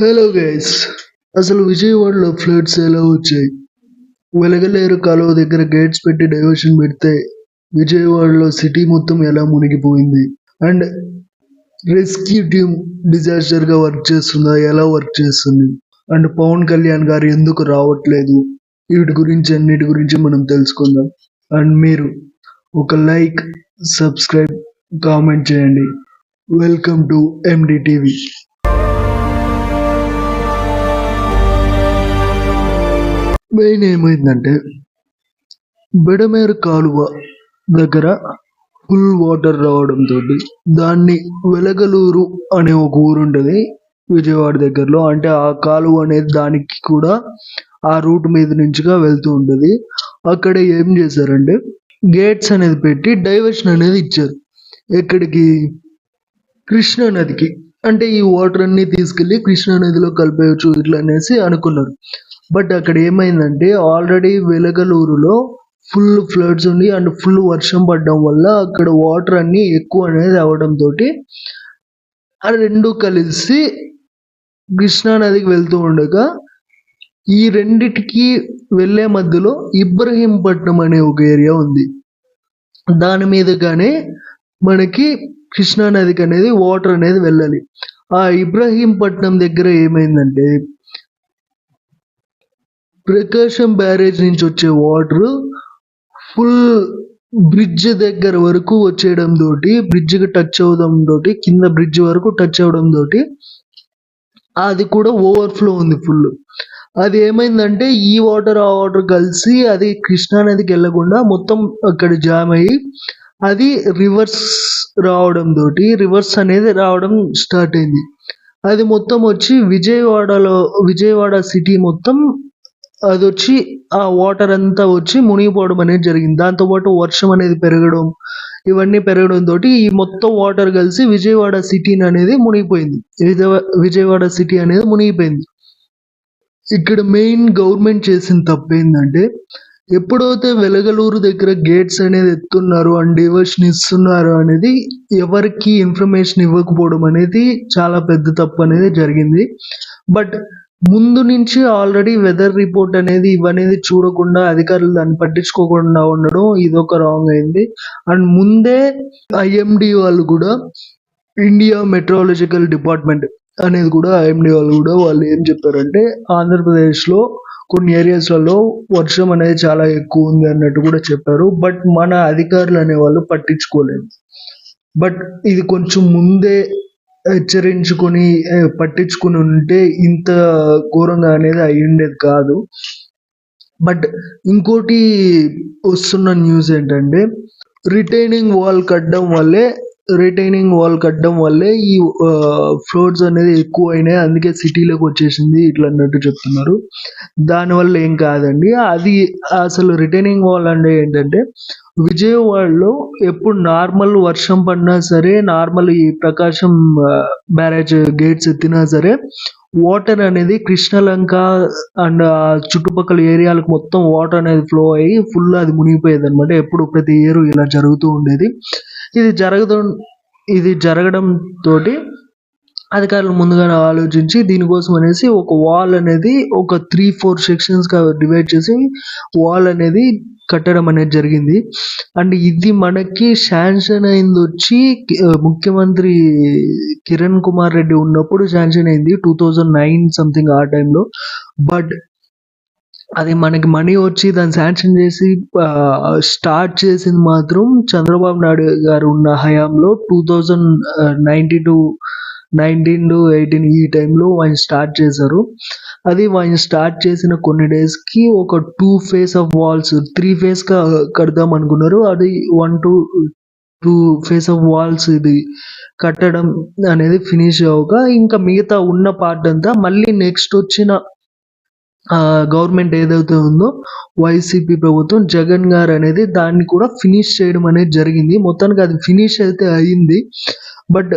Hello guys అసలు విజయవాడలో floods ఎలా వచ్చాయి? వెలగలేరు కాలువ దగ్గర గేట్స్ పెట్టి డైవర్షన్ పెడితే విజయవాడలో సిటీ మొత్తం ఎలా మునిగిపోయింది? అండ్ రెస్క్యూ టీమ్ డిజాస్టర్గా వర్క్ చేస్తుందా? ఎలా వర్క్ చేస్తుంది? అండ్ పవన్ కళ్యాణ్ గారు ఎందుకు రావట్లేదు? వీటి గురించి అన్నిటి గురించి మనం తెలుసుకుందాం. అండ్ మీరు ఒక లైక్ సబ్స్క్రైబ్ కామెంట్ చేయండి. Welcome to MD TV main Budameru బెడమేరు కాలువ దగ్గర ఫుల్ వాటర్ రావడంతో దాన్ని వెలగలూరు అనే ఒక ఊరు విజయవాడ దగ్గరలో. అంటే ఆ కాలువ అనేది దానికి కూడా ఆ రూట్ మీద నుంచిగా వెళ్తూ ఉంటుంది. అక్కడ ఏం చేశారంటే గేట్స్ అనేది పెట్టి డైవర్షన్ అనేది ఇచ్చారు. ఎక్కడికి? కృష్ణా నదికి. అంటే ఈ వాటర్ అన్ని తీసుకెళ్ళి కృష్ణా నదిలో కలిపేయచ్చు ఇట్లా అనేసి అనుకున్నారు. బట్ అక్కడ ఏమైందంటే ఆల్రెడీ వెలగలూరులో ఫుల్ ఫ్లడ్స్ ఉంది అండ్ ఫుల్ వర్షం పడడం వల్ల అక్కడ వాటర్ అన్ని ఎక్కువ అనేది అవడంతో ఆ రెండు కలిసి కృష్ణా నదికి వెళ్తూ ఉండగా ఈ రెండిటికి వెళ్ళే మధ్యలో ఇబ్రహీంపట్నం అనే ఒక ఏరియా ఉంది. దాని మీదుగానే మనకి కృష్ణా నదికి అనేది వాటర్ అనేది వెళ్ళాలి. ఆ ఇబ్రహీంపట్నం దగ్గర ఏమైందంటే ప్రకాశం బ్యారేజ్ నుంచి వచ్చే వాటర్ ఫుల్ బ్రిడ్జ్ దగ్గర వరకు వచ్చేయడం తోటి బ్రిడ్జ్కి టచ్ అవడం తోటి కింద బ్రిడ్జ్ వరకు టచ్ అవడం తోటి అది కూడా ఓవర్ఫ్లో ఉంది ఫుల్ అది ఏమైందంటే ఈ వాటర్ ఆ వాటర్ కలిసి అది కృష్ణా నదికి వెళ్ళకుండా మొత్తం అక్కడ జామ్ అయ్యి అది రివర్స్ రావడం తోటి రివర్స్ అనేది రావడం స్టార్ట్ అయింది. అది మొత్తం వచ్చి విజయవాడలో విజయవాడ సిటీ మొత్తం అది వచ్చి ఆ వాటర్ అంతా వచ్చి మునిగిపోవడం అనేది జరిగింది. దాంతోపాటు వర్షం అనేది పెరగడం ఇవన్నీ పెరగడం తోటి ఈ మొత్తం వాటర్ కలిసి విజయవాడ సిటీని అనేది మునిగిపోయింది. విజయవాడ సిటీ అనేది మునిగిపోయింది. ఇక్కడ మెయిన్ గవర్నమెంట్ చేసిన తప్పు ఏంటంటే ఎప్పుడైతే వెలగలూరు దగ్గర గేట్స్ అనేది ఎత్తున్నారు అండ్ డివర్షన్ ఇస్తున్నారు అనేది ఎవరికి ఇన్ఫర్మేషన్ ఇవ్వకపోవడం అనేది చాలా పెద్ద తప్పు అనేది జరిగింది. బట్ ముందు నుంచి ఆల్రెడీ వెదర్ రిపోర్ట్ అనేది ఇవనేది చూడకుండా అధికారులు దాన్ని పట్టించుకోకుండా ఉండడం ఇదొక రాంగ్ అయింది. అండ్ ముందే ఐఎండి వాళ్ళు కూడా ఇండియా మెట్రాలజికల్ డిపార్ట్మెంట్ అనేది కూడా ఐఎండి వాళ్ళు కూడా వాళ్ళు ఏం చెప్పారంటే ఆంధ్రప్రదేశ్లో కొన్ని ఏరియాస్లలో వర్షం అనేది చాలా ఎక్కువ ఉంది అన్నట్టు కూడా చెప్పారు. బట్ మన అధికారులు అనేవాళ్ళు పట్టించుకోలేదు. బట్ ఇది కొంచెం ముందే హెచ్చరించుకొని పట్టించుకుని ఉంటే ఇంత ఘోరంగా అనేది అయి ఉండేది కాదు. బట్ ఇంకోటి వస్తున్న న్యూస్ ఏంటంటే రిటైనింగ్ వాల్ కట్టడం వల్లే రిటైనింగ్ వాల్ కట్టడం వల్లే ఈ ఫ్లోడ్స్ అనేది ఎక్కువ అయినాయి అందుకే సిటీలోకి వచ్చేసింది ఇట్లా అన్నట్టు చెప్తున్నారు. దానివల్ల ఏం కాదండి. అది అసలు రిటైనింగ్ వాల్ అంటే ఏంటంటే విజయవాడలో ఎప్పుడు నార్మల్ వర్షం పడినా సరే నార్మల్ ఈ ప్రకాశం బ్యారేజ్ గేట్స్ ఎత్తినా సరే వాటర్ అనేది కృష్ణలంక అండ్ చుట్టుపక్కల ఏరియాలకు మొత్తం వాటర్ అనేది ఫ్లో అయ్యి ఫుల్ అది మునిగిపోయేది అనమాట ఎప్పుడు ప్రతి ఇయర్ ఇలా జరుగుతూ ఉండేది. ఇది జరగదు ఇది జరగడం తోటి అధికారులు ముందుగానే ఆలోచించి దీనికోసం అనేసి ఒక వాల్ అనేది ఒక త్రీ ఫోర్ సెక్షన్స్గా డివైడ్ చేసి వాల్ అనేది కట్టడం అనేది జరిగింది. అండ్ ఇది మనకి శాంక్షన్ అయింది వచ్చి ముఖ్యమంత్రి కిరణ్ కుమార్ రెడ్డి ఉన్నప్పుడు శాంక్షన్ అయింది టూ థౌజండ్ నైన్ సంథింగ్ ఆ టైంలో బట్ అది మనకి మనీ వచ్చి దాన్ని శాంక్షన్ చేసి స్టార్ట్ చేసింది మాత్రం చంద్రబాబు నాయుడు గారు ఉన్న హయాంలో two thousand ninety two nineteen to eighteen ఈ టైంలో ఆయన స్టార్ట్ చేశారు. అది ఆయన స్టార్ట్ చేసిన కొన్ని డేస్కి ఒక two phase of walls three ఫేస్గా కడదాం అనుకున్నారు. అది one to two phase of walls ఇది కట్టడం అనేది ఫినిష్ అవ్వక ఇంకా మిగతా ఉన్న పార్ట్ అంతా మళ్ళీ నెక్స్ట్ వచ్చిన గవర్నమెంట్ ఏదైతే ఉందో వైసీపీ ప్రభుత్వం జగన్ గారు అనేది దాన్ని కూడా ఫినిష్ చేయడం అనేది జరిగింది. మొత్తానికి అది ఫినిష్ అయితే అయింది. బట్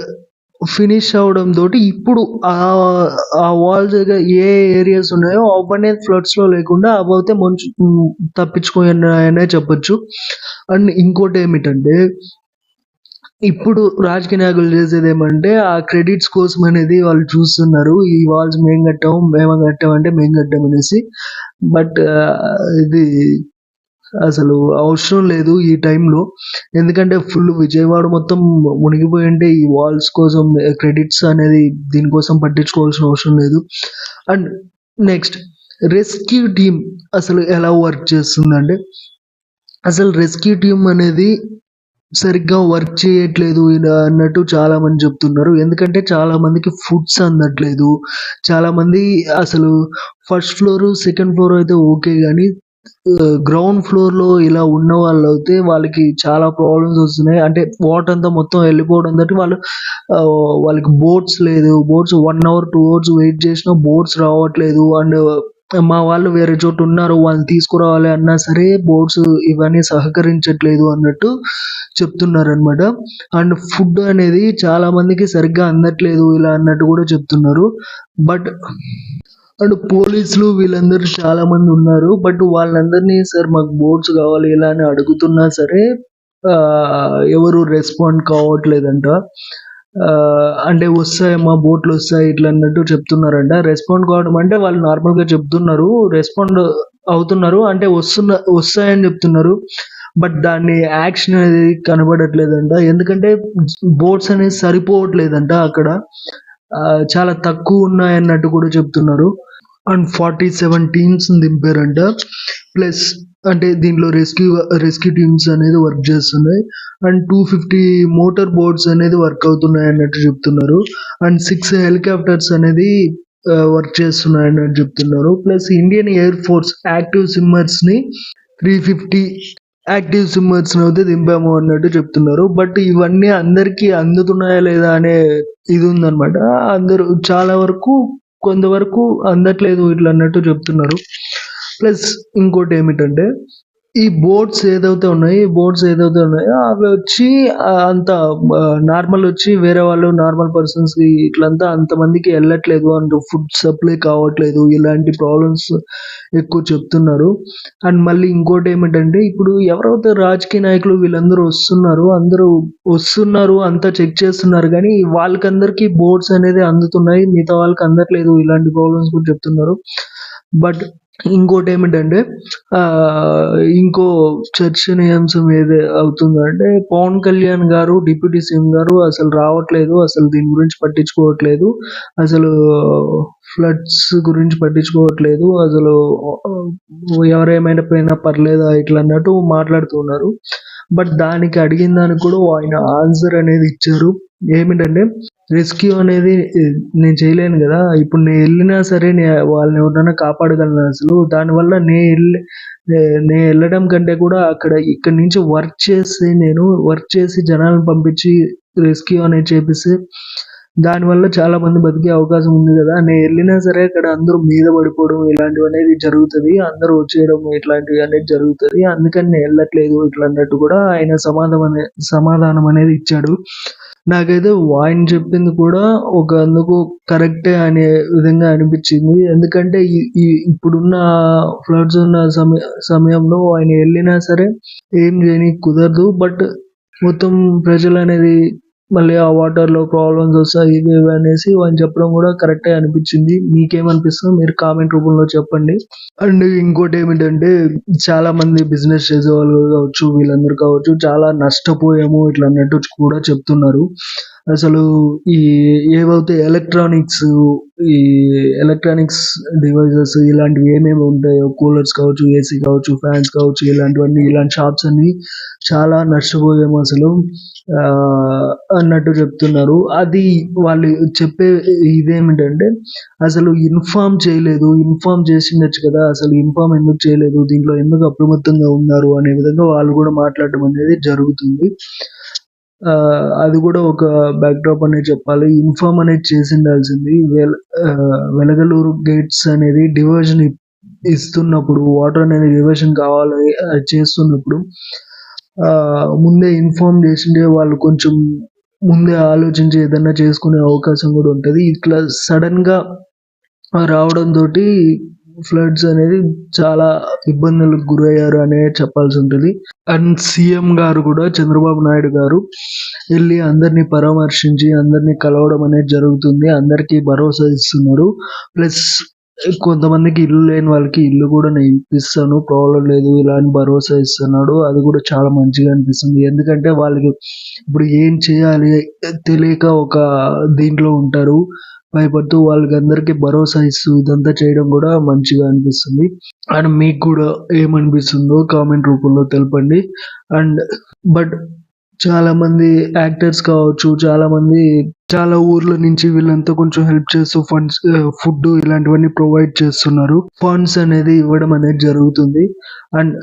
ఫినిష్ అవడం తోటి ఇప్పుడు ఆ ఆ వాల్స్ దగ్గర ఏ ఏరియాస్ ఉన్నాయో అవన్నీ ఫ్లడ్స్లో లేకుండా అవైతే మంచు ఉమ్, తప్పించుకున్నాయనే చెప్పొచ్చు. అండ్ ఇంకోటి ఏమిటంటే ఇప్పుడు రాజకీయ నాయకులు చేసేది ఏమంటే ఆ క్రెడిట్స్ కోసం అనేది వాళ్ళు చూస్తున్నారు. ఈ వాల్స్ మేము కట్టాము మేము కట్టాము అంటే మేము కట్టాం అనేసి బట్ ఇది అసలు అవసరం లేదు ఈ టైంలో. ఎందుకంటే ఫుల్ విజయవాడ మొత్తం మునిగిపోయి ఉంటే ఈ వాల్స్ కోసం క్రెడిట్స్ అనేది దీనికోసం పట్టించుకోవాల్సిన అవసరం లేదు. అండ్ నెక్స్ట్ రెస్క్యూ టీమ్ అసలు ఎలా వర్క్ చేస్తుందంటే అసలు రెస్క్యూ టీమ్ అనేది సరిగ్గా వర్క్ చేయట్లేదు ఇలా అన్నట్టు చాలా మంది చెప్తున్నారు. ఎందుకంటే చాలా మందికి ఫుడ్స్ అందట్లేదు. చాలా మంది అసలు ఫస్ట్ ఫ్లోర్ సెకండ్ ఫ్లోర్ అయితే ఓకే కానీ గ్రౌండ్ ఫ్లోర్లో ఇలా ఉన్న వాళ్ళు అయితే వాళ్ళకి చాలా ప్రాబ్లమ్స్ వస్తున్నాయి. అంటే వాటర్ అంతా మొత్తం వెళ్ళిపోవడం తోటి వాళ్ళు వాళ్ళకి బోట్స్ లేదు. Boats one hour two hours wait చేసినా బోట్స్ రావట్లేదు. అండ్ మా వాళ్ళు వేరే చోట ఉన్నారు వాళ్ళని తీసుకురావాలి అన్నా సరే బోట్స్ ఇవన్నీ సహకరించట్లేదు అన్నట్టు చెప్తున్నారు అనమాట అండ్ ఫుడ్ అనేది చాలా మందికి సరిగ్గా అందట్లేదు ఇలా అన్నట్టు కూడా చెప్తున్నారు. బట్ అండ్ పోలీసులు వీళ్ళందరూ చాలా మంది ఉన్నారు. బట్ వాళ్ళందరినీ సార్ మాకు బోట్స్ కావాలి ఇలా అని అడుగుతున్నా సరే ఆ, ఎవరు రెస్పాండ్ కావట్లేదంట. ఆ, అంటే వస్తాయమ్మా బోట్లు వస్తాయి ఇట్లా అన్నట్టు చెప్తున్నారంట. రెస్పాండ్ కావడం అంటే వాళ్ళు నార్మల్గా చెప్తున్నారు రెస్పాండ్ అవుతున్నారు అంటే వస్తున్న వస్తాయని చెప్తున్నారు. బట్ దాన్ని యాక్షన్ అనేది కనబడట్లేదంట. ఎందుకంటే బోట్స్ అనేది సరిపోవట్లేదంట అక్కడ. ఆ, చాలా తక్కువ ఉన్నాయి అన్నట్టు కూడా చెప్తున్నారు. అండ్ ఫార్టీ సెవెన్ టీమ్స్ దింపారంట ప్లస్ అంటే దీంట్లో రెస్క్యూ రెస్క్యూ టీమ్స్ అనేది వర్క్ చేస్తున్నాయి. And two fifty motor boats అనేది వర్క్ అవుతున్నాయి అన్నట్టు చెప్తున్నారు. అండ్ సిక్స్ హెలికాప్టర్స్ అనేది వర్క్ చేస్తున్నాయి అన్నట్టు చెప్తున్నారు. Plus Indian air force active సిమ్మర్స్ని three fifty active swimmers అయితే దింపాము అన్నట్టు చెప్తున్నారు. బట్ ఇవన్నీ అందరికీ అందుతున్నాయా లేదా అనే ఇది ఉందన్నమాట. అందరూ చాలా వరకు కొంతవరకు అందట్లేదు ఇట్లా అన్నట్టు చెప్తున్నారు. ప్లస్ ఇంకోటి ఏమిటంటే ఈ బోట్స్ ఏదైతే ఉన్నాయో ఈ బోట్స్ ఏదైతే ఉన్నాయో అవి వచ్చి అంత నార్మల్ వచ్చి వేరే వాళ్ళు నార్మల్ పర్సన్స్కి ఇట్లంతా అంత మందికి వెళ్ళట్లేదు అండ్ ఫుడ్ సప్లై కావట్లేదు ఇలాంటి ప్రాబ్లమ్స్ ఎక్కువ చెప్తున్నారు. అండ్ మళ్ళీ ఇంకోటి ఏమిటంటే ఇప్పుడు ఎవరైతే రాజకీయ నాయకులు వీళ్ళందరూ వస్తున్నారు అందరూ వస్తున్నారు అంతా చెక్ చేస్తున్నారు కానీ వాళ్ళకందరికీ బోర్డ్స్ అనేది అందుతున్నాయి మిగతా వాళ్ళకి అందట్లేదు ఇలాంటి ప్రాబ్లమ్స్ కూడా చెప్తున్నారు. బట్ ఇంకోటి ఏమిటంటే ఇంకో చర్చనీయాంశం ఏది అవుతుందంటే పవన్ కళ్యాణ్ గారు డిప్యూటీ సీఎం గారు అసలు రావట్లేదు అసలు దీని గురించి పట్టించుకోవట్లేదు అసలు ఫ్లడ్స్ గురించి పట్టించుకోవట్లేదు అసలు ఎవరేమైనా పోయినా పర్లేదా ఇట్లా అన్నట్టు మాట్లాడుతున్నారు బట్ దానికి అడిగిన దానికి కూడా ఆయన ఆన్సర్ అనేది ఇచ్చారు. ఏమిటంటే రెస్క్యూ అనేది నేను చేయలేను కదా. ఇప్పుడు నేను వెళ్ళినా సరే నే వాళ్ళని ఎవరినైనా కాపాడగలను అసలు. దానివల్ల నే వెళ్ళి నేను వెళ్ళడం కంటే కూడా అక్కడ ఇక్కడ నుంచి వర్క్ చేసి నేను వర్క్ చేసి జనాలను పంపించి రెస్క్యూ అనేది చేపిస్తే దానివల్ల చాలా మంది బతికే అవకాశం ఉంది కదా. నేను వెళ్ళినా సరే అక్కడ అందరూ మీద పడిపోవడం ఇలాంటివి అనేది జరుగుతుంది. అందరూ వచ్చేయడం ఇట్లాంటివి అనేది జరుగుతుంది. అందుకని నేను వెళ్ళట్లేదు ఇట్లా అన్నట్టు కూడా ఆయన సమాధానం అనే- సమాధానం అనేది ఇచ్చాడు. నాకైతే ఆయన చెప్పింది కూడా ఒక అందుకు కరెక్టే అనే విధంగా అనిపించింది. ఎందుకంటే ఈ ఈ- ఇప్పుడున్న ఫ్లడ్స్ ఉన్న సమయ సమయంలో ఆయన వెళ్ళినా సరే ఏం చేయని కుదరదు. బట్ మొత్తం ప్రజలు అనేది మళ్ళీ ఆ వాటర్లో ప్రాబ్లమ్స్ వస్తాయి ఇవి ఇవి అనేసి వాళ్ళు చెప్పడం కూడా కరెక్టే అనిపించింది. మీకేమనిపిస్తుందో మీరు కామెంట్ రూపంలో చెప్పండి. అండ్ ఇంకోటి ఏమిటంటే చాలా మంది బిజినెస్ చేసే వాళ్ళు కావచ్చు వీళ్ళందరూ కావచ్చు చాలా నష్టపోయాము ఇట్లా అన్నట్టు కూడా చెప్తున్నారు. అసలు ఈ ఏవైతే ఎలక్ట్రానిక్స్ ఈ ఎలక్ట్రానిక్స్ డివైజెస్ ఇలాంటివి ఏమేమి ఉంటాయో కూలర్స్ కావచ్చు ఏసీ కావచ్చు ఫ్యాన్స్ కావచ్చు ఇలాంటివన్నీ ఇలాంటి షాప్స్ అన్ని చాలా నష్టపోయాము అసలు. ఆ, అన్నట్టు చెప్తున్నారు. అది వాళ్ళు చెప్పే ఇదేమిటంటే అసలు ఇన్ఫార్మ్ చేయలేదు. ఇన్ఫార్మ్ చేసిండొచ్చు కదా. అసలు ఇన్ఫార్మ్ ఎందుకు చేయలేదు? దీంట్లో ఎందుకు అప్రమత్తంగా ఉన్నారు? అనే విధంగా వాళ్ళు కూడా మాట్లాడడం అనేది జరుగుతుంది. అది కూడా ఒక బ్యాక్డ్రాప్ అనేది చెప్పాలి. ఇన్ఫామ్ అనేది చేసి ఉండాల్సింది వెల వెలగలూరు గేట్స్ అనేది డివర్జన్ ఇస్తున్నప్పుడు వాటర్ అనేది డివర్జన్ కావాలి చేస్తున్నప్పుడు ముందే ఇన్ఫార్మ్ చేసిండే వాళ్ళు కొంచెం ముందే ఆలోచించి ఏదైనా చేసుకునే అవకాశం కూడా ఉంటుంది. ఇట్లా సడన్గా రావడం తోటి ఫ్లడ్స్ అనేది చాలా ఇబ్బందులకు గురయ్యారు అనే చెప్పాల్సి ఉంటుంది. అండ్ సీఎం గారు కూడా చంద్రబాబు నాయుడు గారు వెళ్ళి అందరినీ పరామర్శించి అందరినీ కలవడం అనేది జరుగుతుంది. అందరికీ భరోసా ఇస్తున్నారు. ప్లస్ కొంతమందికి ఇల్లు లేని వాళ్ళకి ఇల్లు కూడా నేను ఇప్పిస్తాను. ప్రాబ్లం లేదు ఇలా అని భరోసా ఇస్తున్నాడు. అది కూడా చాలా మంచిగా అనిపిస్తుంది. ఎందుకంటే వాళ్ళకి ఇప్పుడు ఏం చేయాలి తెలియక ఒక దీంట్లో ఉంటారు. భయపడుతూ వాళ్ళకి అందరికీ భరోసా ఇస్తూ ఇదంతా చేయడం కూడా మంచిగా అనిపిస్తుంది. అండ్ మీకు కూడా ఏమనిపిస్తుందో కామెంట్ రూపంలో తెలపండి. అండ్ బట్ చాలా మంది యాక్టర్స్ కావచ్చు చాలా మంది చాలా ఊర్ల నుంచి వీళ్ళంతా కొంచెం హెల్ప్ చేస్తూ ఫండ్స్ ఫుడ్ ఇలాంటివన్నీ ప్రొవైడ్ చేస్తున్నారు. ఫండ్స్ అనేది ఇవ్వడం అనేది జరుగుతుంది. అండ్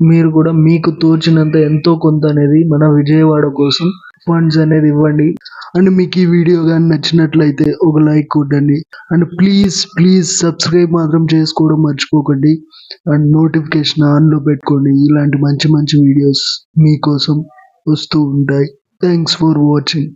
మీరు కూడా మీకు తోచినంత ఎంతో కొంత అనేది మన విజయవాడ కోసం ఫండ్స్ అనేది ఇవ్వండి. అండ్ మీకు ఈ వీడియో కానీ నచ్చినట్లయితే ఒక లైక్ కొట్టండి. అండ్ ప్లీజ్ ప్లీజ్ సబ్స్క్రైబ్ మాత్రం చేసుకోవడం మర్చిపోకండి. అండ్ నోటిఫికేషన్ ఆన్లో పెట్టుకోండి. ఇలాంటి మంచి మంచి వీడియోస్ మీకోసం వస్తూ ఉంటాయి. Thanks for watching